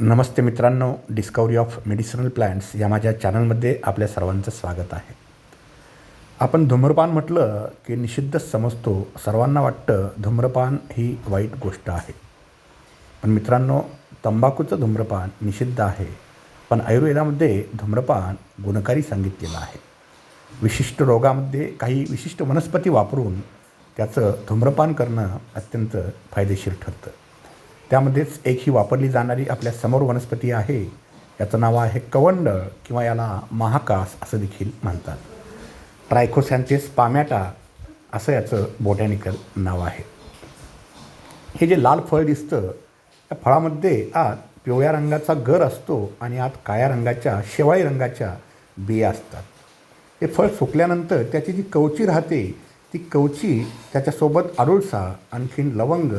नमस्ते मित्रांनो discovery of medicinal plants या माझ्या चॅनलमध्ये आपल्या सर्वांचं स्वागत आहे. आपण धूम्रपान म्हटलं की निषिद्धच समजतो. सर्वांना वाटतं धूम्रपान ही वाईट गोष्ट आहे. पण मित्रांनो तंबाखूचं धूम्रपान निषिद्ध आहे. पण आयुर्वेदामध्ये धूम्रपान गुणकारी सांगितलेलं आहे. विशिष्ट रोगामध्ये काही विशिष्ट वनस्पती वापरून त्याचं धूम्रपान करणं अत्यंत फायदेशीर ठरतं. त्यामध्येच एक ही वापरली जाणारी आपल्यासमोर वनस्पती आहे याचं नाव आहे कवंड किंवा याला महाकास असं देखील म्हणतात. ट्रायकोसॅन्थिस पामॅटा असं याचं बोटॅनिकल नाव आहे. हे जे लाल फळ दिसतं त्या फळामध्ये आत पिवळ्या रंगाचा गर असतो आणि आत काळ्या रंगाच्या शेवाळी रंगाच्या बिया असतात. हे फळ सुकल्यानंतर त्याची जी कवची राहते ती कवची त्याच्यासोबत आडुळसा आणखीन लवंग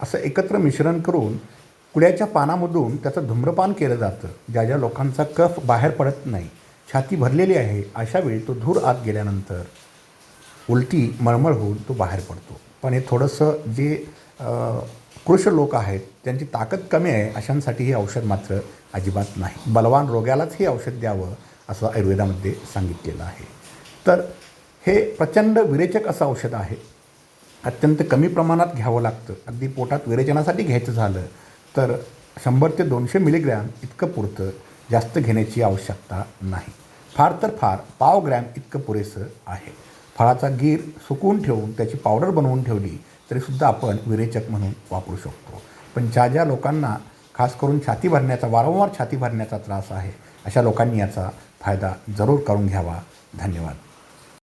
असं एकत्र मिश्रण करून कुड्याच्या पानामधून त्याचं धूम्रपान केलं जातं. ज्या ज्या लोकांचा कफ बाहेर पडत नाही छाती भरलेली आहे अशा वेळी तो धूर आत गेल्यानंतर उलटी मळमळ होऊन तो बाहेर पडतो. पण हे थोडंसं जे कृष कृश लोक आहेत त्यांची ताकद कमी आहे अशांसाठी हे औषध मात्र अजिबात नाही. बलवान रोग्यालाच हे औषध द्यावं असं आयुर्वेदामध्ये सांगितलेलं आहे. तर हे प्रचंड विरेचक असं औषध आहे. अत्यंत कमी प्रमाणात घ्यावं लागतं. अगदी पोटात विरेचनासाठी घ्यायचं झालं तर शंभर ते दोनशे मिलीग्रॅम इतकं पुरतं जास्त घेण्याची आवश्यकता नाही. फार तर फार पाव ग्रॅम इतकं पुरेसं आहे. फळाचा गीर सुकवून ठेवून त्याची पावडर बनवून ठेवली तरीसुद्धा आपण विरेचक म्हणून वापरू शकतो. पण ज्या ज्या लोकांना खास करून छाती भरण्याचा वारंवार छाती भरण्याचा त्रास आहे अशा लोकांनी याचा फायदा जरूर करून घ्यावा. धन्यवाद.